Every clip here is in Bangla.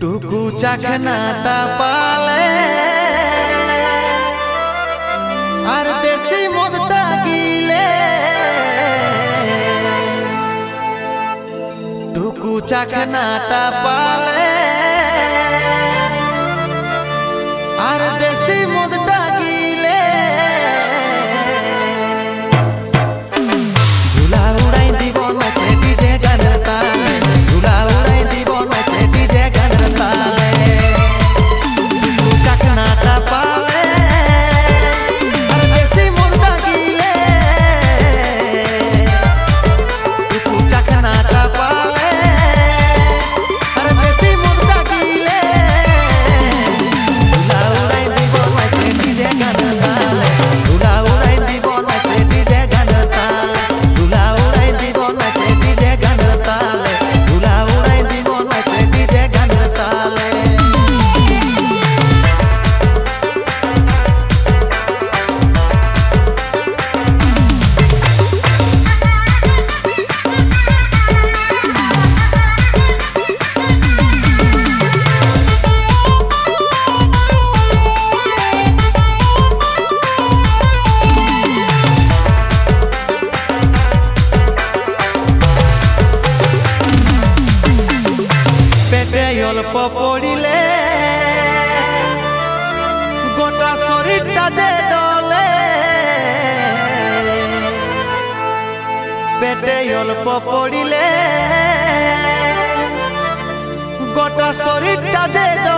টুকু চাখনা পালে আর দেশি মদটা গিলে টুকু চাখনা পালে মনটা যে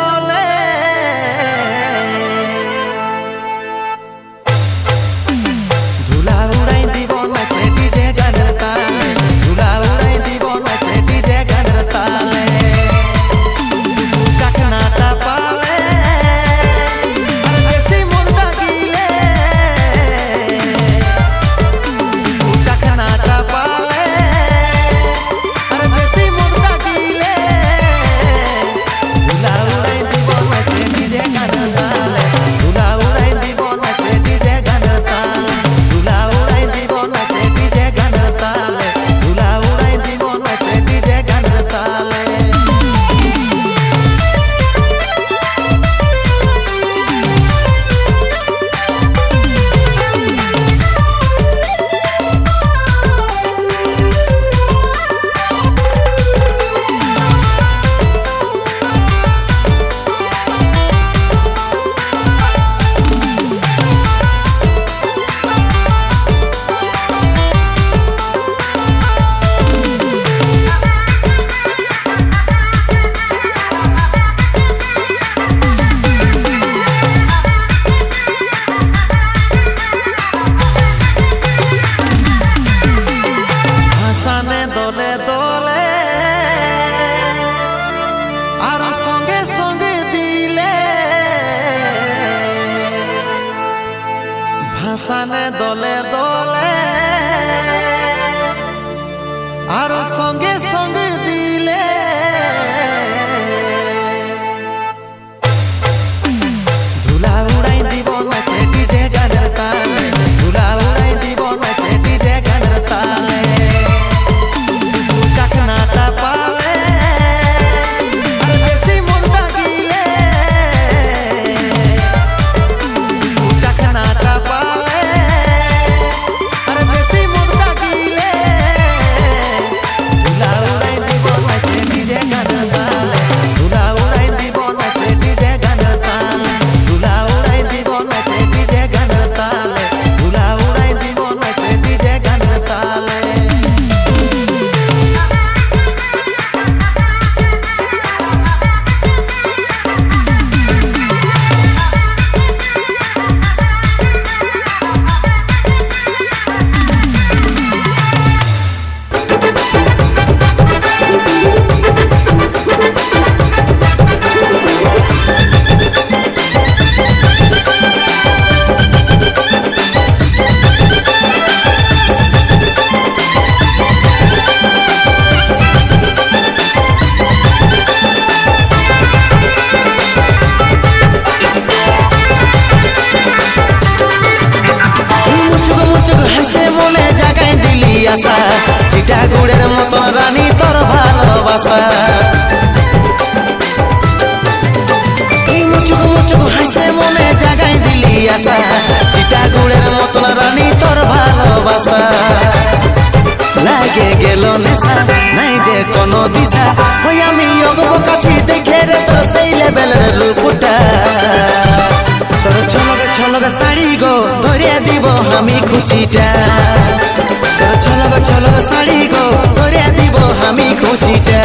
লেভেলের রূপটা। তোর ছলক ছলক শাড়ি গো ধরে দিব আমি খুচিটা। তোর ছলক ছলক শাড়ি গো ধরে দিব আমি খুচিটা।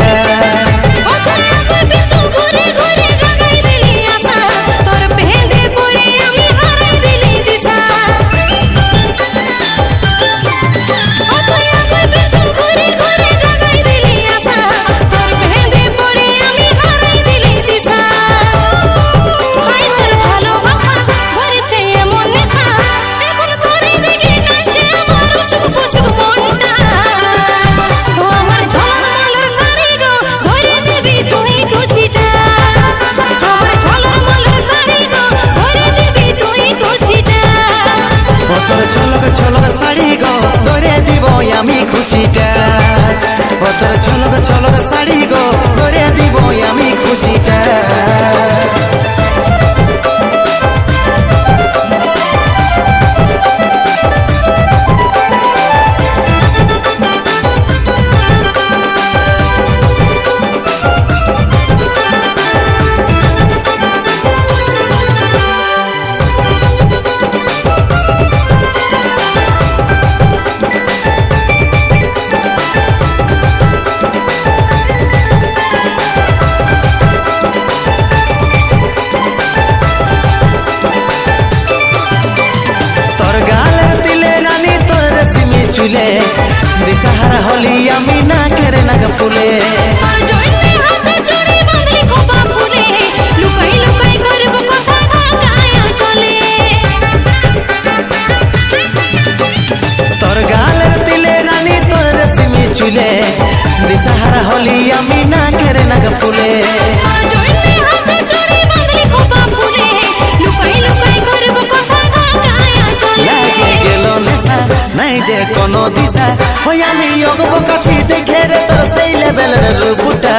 কোনো দিশা। ওই আমি অগব কাছি দেখে রে তোর সেই লেভেলের রূপটা।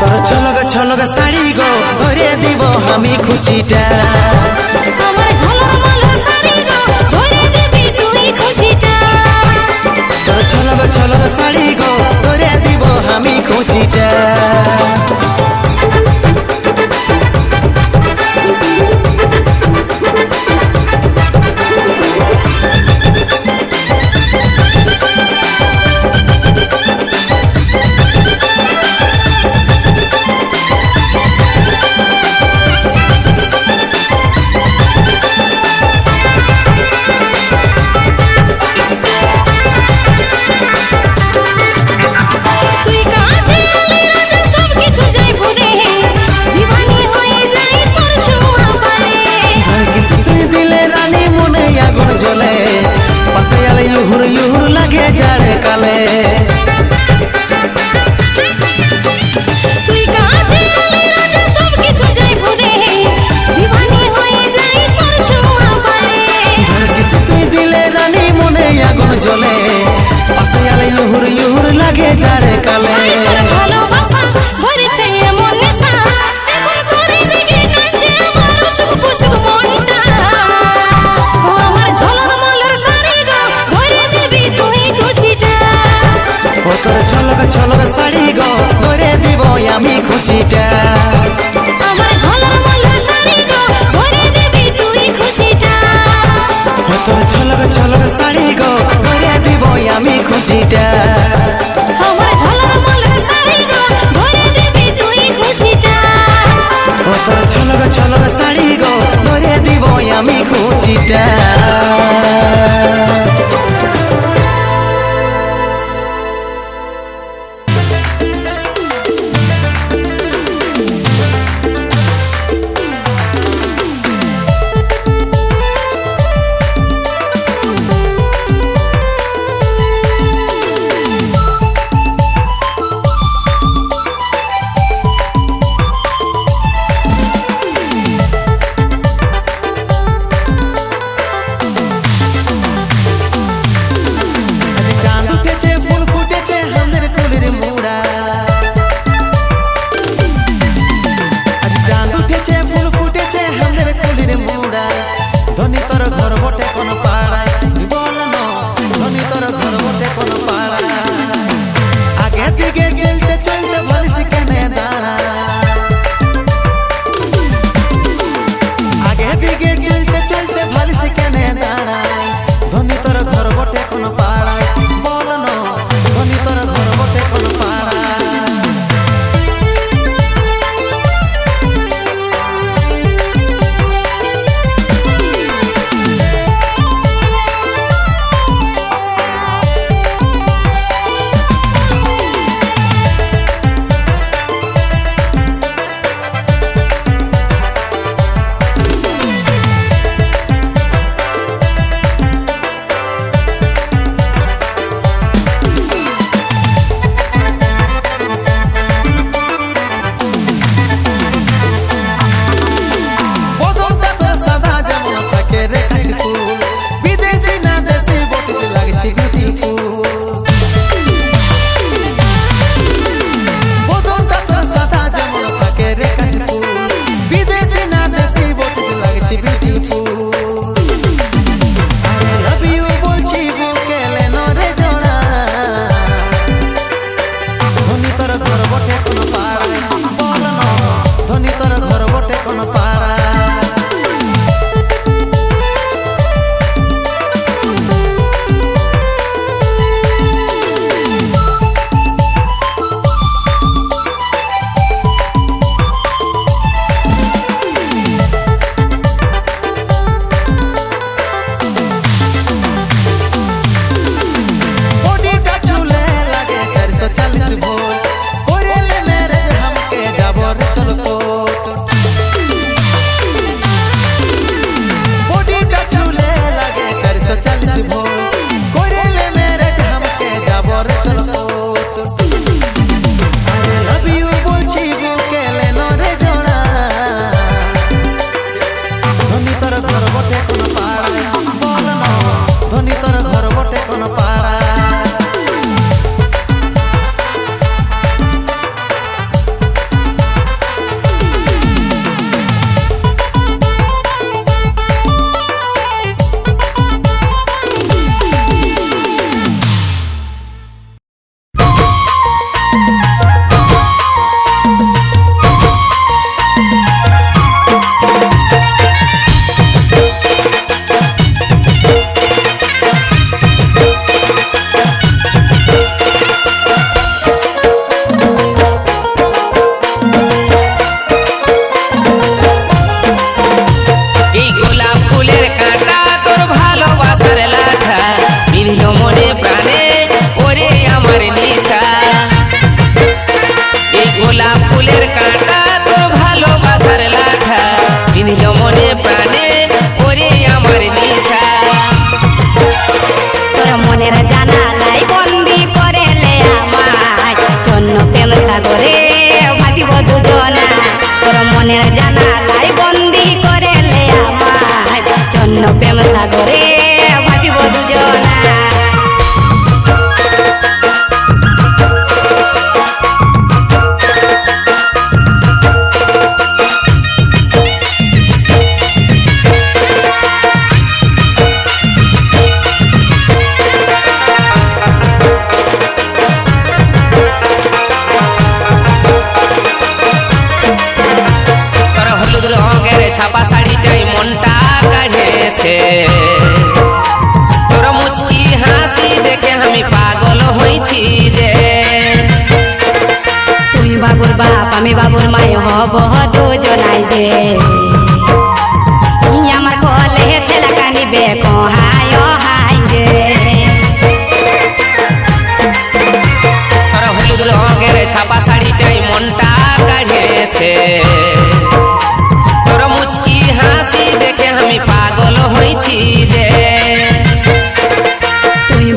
তোর ছলক ছলক শাড়ি গো ধরে দিব আমি খুচিটা। আমার ঝলর মলর শাড়ি গো ধরে দিবি তুই খুঁজিটা তোর ছলক ছলক শাড়ি গো ধরে দিব আমি খুচিটা। দিশা এই গোলাপ ফুলের যে তুই বাবুর বাপ, আমি বাবুর মায় হব দুজনাই যে। আমার কলে ছেলে কানিবে, কহায় হাই যে। হলুদ রঙের ছাপা শাড়িটাই মনটা কাঢ়েছে তোর মুচকি হাসি দেখে আমি পাগল হয়েছি যে।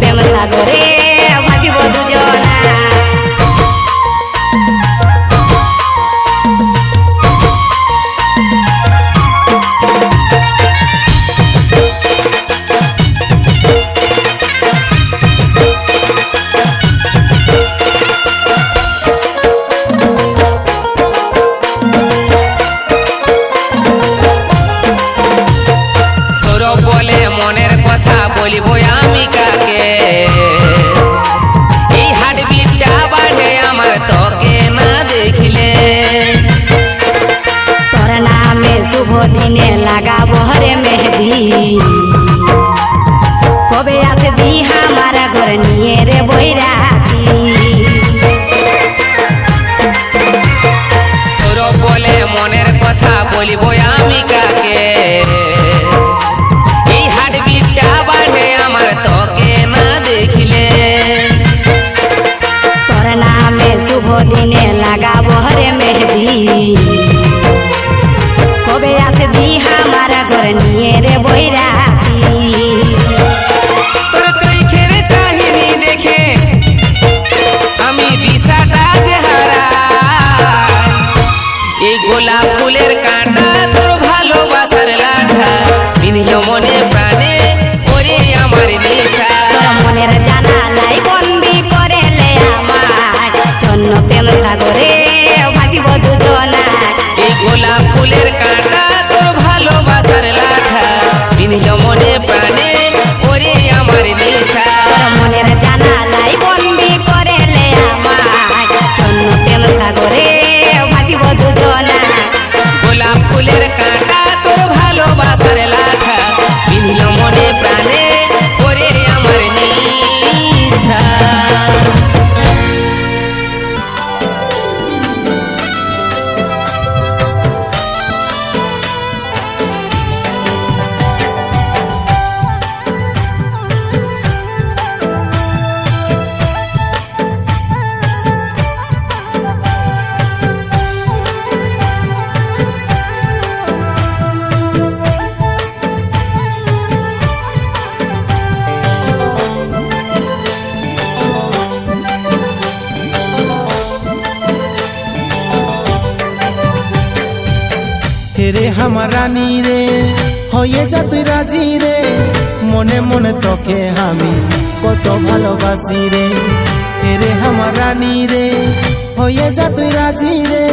pelas লাগাবো হরে মেহেদি। কবে আসবি ঘর নিয়ে রে সৌরভ বলে মনের কথা বলিব আমি কাকে? এই বাড়ে আমার তোকে না দেখিলে। তোর নামে শুভ দিনে বিধিল মনে প্রাণে ওরে আমার নিশা। মনের রে আমার রানী রে, হয়ে যা তুই রাজি রে। মনে মনে তোকে আমি কত ভালোবাসি রে। রে আমার রানী রে, হয়ে যা তুই রাজি রে।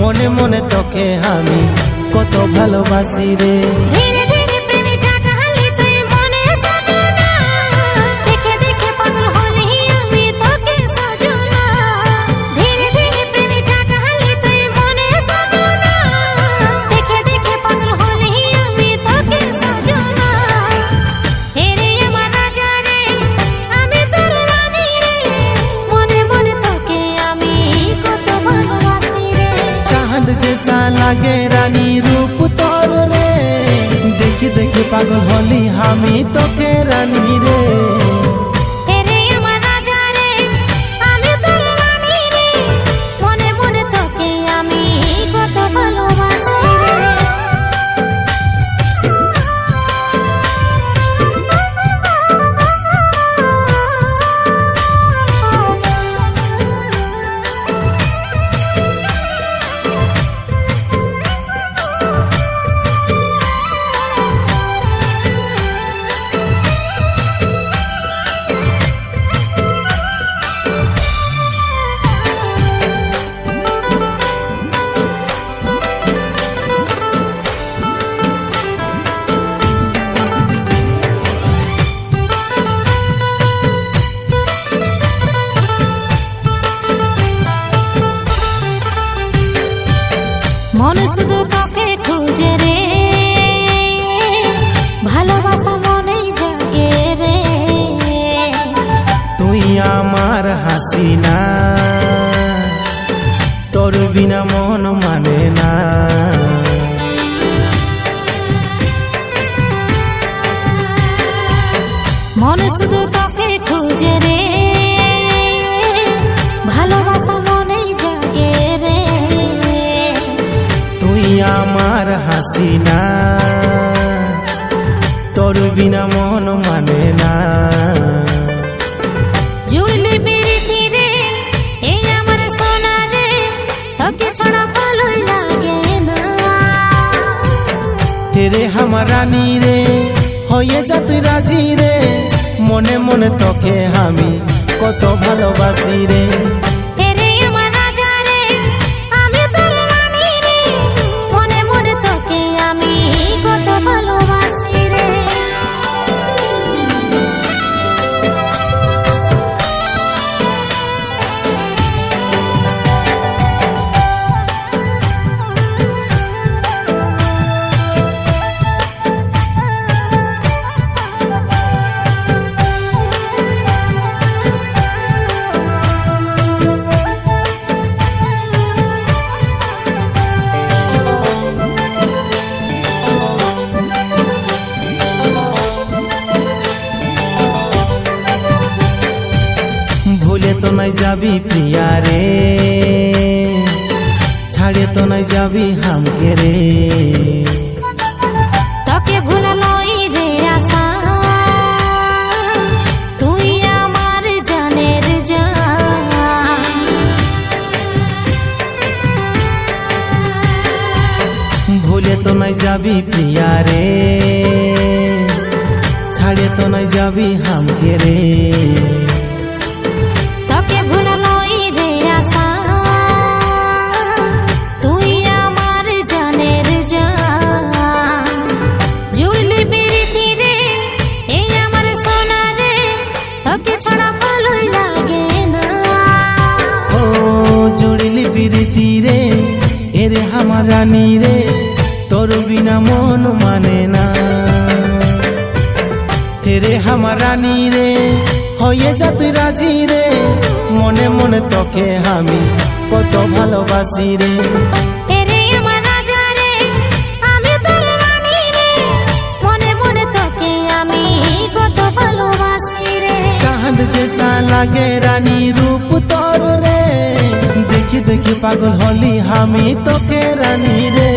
মনে মনে তোকে আমি কত ভালোবাসি রে। লাগে রানী রূপ তর রে? দেখি দেখি পাগল হলি আমি তোকে রানী রে। শুধু তোকে খুঁজে রে। ভালোবাসা মনেই জাগে রে। তুই আমার হাসিনা হাসিনা তোর বিনা মন মানে না। জুড়লি বিরিতি রে এই আমার সোনা রে তোকে ছাড়া ভালোই লাগে না। হেরে আমার রানী রে হয়ে যা তুই রাজি রে। মনে মনে তোকে আমি কত ভালোবাসি রে। তো নাই যাবি প্রিয়া রে। ছাড়ে তো নাই যাবি হামকে রে। তোকে ভোলা নই রে আশা। তুই আমার জানের জান। ভুলে তো নাই যাবি প্রিয়া রে। ছাড়ে তো নাই যাবি হামকে রে। আমার রানী রে তোর বিনা মন মানে না। হেরে আমার রানী রে হয়ে যা তুই রাজি রে। মনে মনে তোকে আমি কত ভালোবাসি রে। মনে মনে চাঁদ জেসা লাগে রানী রূপ তোর রে। দেখি দেখি পাগল হলি আমি তোকে রানী রে।